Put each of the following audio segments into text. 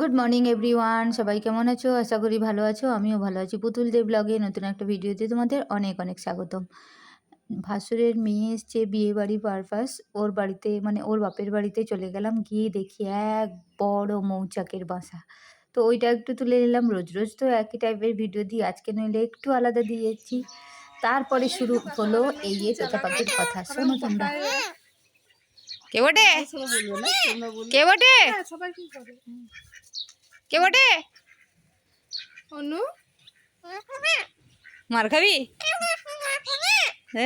Good morning everyone সবাই কেমন আছো? আশা করি ভালো আছো আমিও ভালো আছি। পুতুল দেব ব্লগে নতুন একটা ভিডিওতে তোমাদের অনেক অনেক স্বাগতম। ভাসুরের মেয়ে এসছে বিয়ে বাড়ি পারপাস ওর বাড়িতে মানে ওর বাপের বাড়িতে চলে গেলাম গিয়ে দেখি এক বড় মৌচাকের বাসা। তো ওইটা একটু তুলে নিলাম রোজ রোজ তো একই টাইপের ভিডিও দিই আজকে নইলে একটু আলাদা দিয়েছি। তারপরে শুরু হলো এই যে তোতা পাখির কথা। শোনো তোমরা। কে বটে? কে বটে? সবাই কি করে বটে? অনু। মার খাবি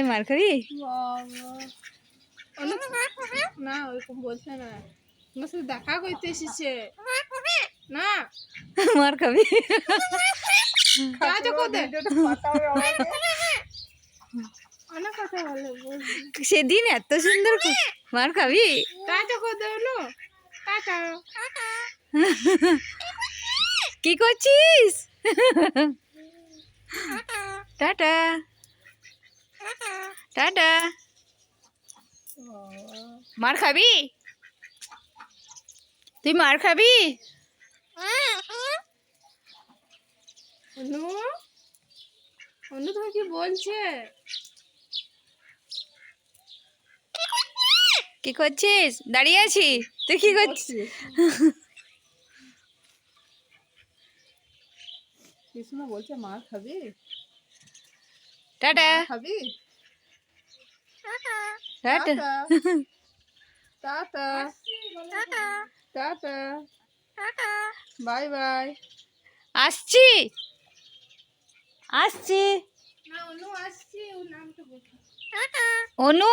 মার খাবি না ওরকম বলছে না। তোমার সাথে দেখা করতে এসেছে। না। মার খাবি সেদিন এত সুন্দর মার খাবি কাজ করতে অনু টাটা। কি করছিস? টাটা। টাটা। মার খাবি? তুই মার খাবি? অনু? অনু কি বলছে। কি করছিস? দাঁড়িয়ে আছি তুই কি করছিস? কৃষ্ণ বলছে মার খাবি? টাটা। মার খাবি? Tata. Tata. Tata. Bye bye. আসছি। আসছি। না অনু আসছি ও নামটা বলছি। অনু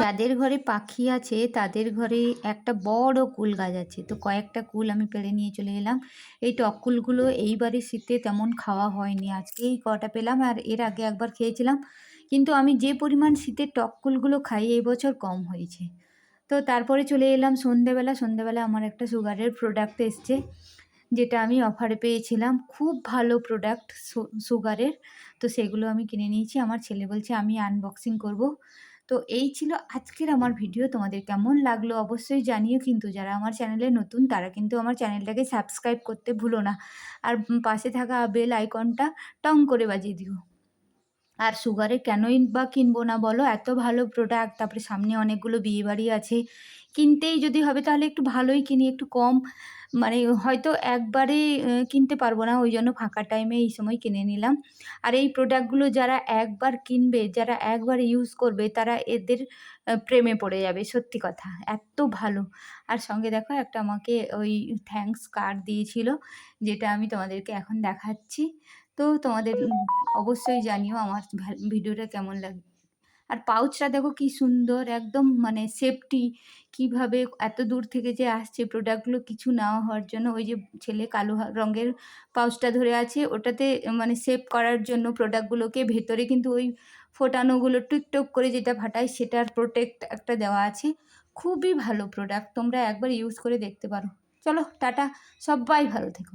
যাদের ঘরে পাখি আছে তাদের ঘরে একটা বড় কুল গাছ আছে। তো কয়েকটা কুল আমি পেড়ে নিয়ে চলে এলাম। এই টক কুলগুলো এইবারে শীতে তেমন খাওয়া হয়নি। আজকেই কটা পেলাম আর এর আগে একবার খেয়েছিলাম। কিন্তু আমি যে পরিমাণ শীতের টক কুলগুলো খাই এই বছর কম হয়েছে। তো তারপরে চলে এলাম সন্ধেবেলা। সন্ধেবেলা আমার একটা সুগারের প্রোডাক্ট এসছে যেটা আমি অফারে পেয়েছিলাম। খুব ভালো প্রোডাক্ট সুগারের। তো সেগুলো আমি কিনে নিয়েছি। আমার ছেলে বলছে আমি আনবক্সিং করব। তো এই ছিল আজকের আমার ভিডিও। তোমাদের কেমন লাগল অবশ্যই জানিও কিন্তু। যারা আমার চ্যানেলে নতুন, তারা কিন্তু আমার চ্যানেলটাকে সাবস্ক্রাইব করতে ভুলো না। আর পাশে থাকা বেল আইকনটা টং করে বাজিয়ে দিও। আর সুগারে কেনই বা কিনবো না বলো? এত ভালো প্রোডাক্ট তারপরে সামনে অনেকগুলো বিয়েবাড়ি আছে। কিনতেই যদি হবে তাহলে একটু ভালোই কিনি, একটু কম। মানে হয়তো একবারে কিনতে পারব না, ওই জন্য ফাঁকা টাইমে এই সময় কিনে নিলাম। আর এই প্রোডাক্টগুলো যারা একবার কিনবে, যারা একবার ইউজ করবে, তারা এদের প্রেমে পড়ে যাবে, সত্যি কথা। এত ভালো। আর সঙ্গে দেখো একটা আমাকে ওই থ্যাঙ্কস কার্ড দিয়েছিল, যেটা আমি তোমাদেরকে এখন দেখাচ্ছি। তো তোমাদের অবশ্যই জানিও আমার ভিডিওটা কেমন লাগে, আর পাউচটা দেখো কি সুন্দর, একদম মানে সেফটি কীভাবে এত দূর থেকে যে আসছে প্রোডাক্টগুলো কিছু না হওয়ার জন্য, ওই যে ছেলে কালো রঙের পাউচটা ধরে আছে, ওটাতে মানে সেভ করার জন্য প্রোডাক্টগুলোকে ভেতরে কিন্তু ওই ফোটানোগুলো টুকটুক করে যেটা ফাটায় সেটার প্রোটেক্ট একটা দেওয়া আছে। খুবই ভালো প্রোডাক্ট তোমরা একবার ইউজ করে দেখতে পারো। চলো, টাটা, সবাই ভালো থেকো।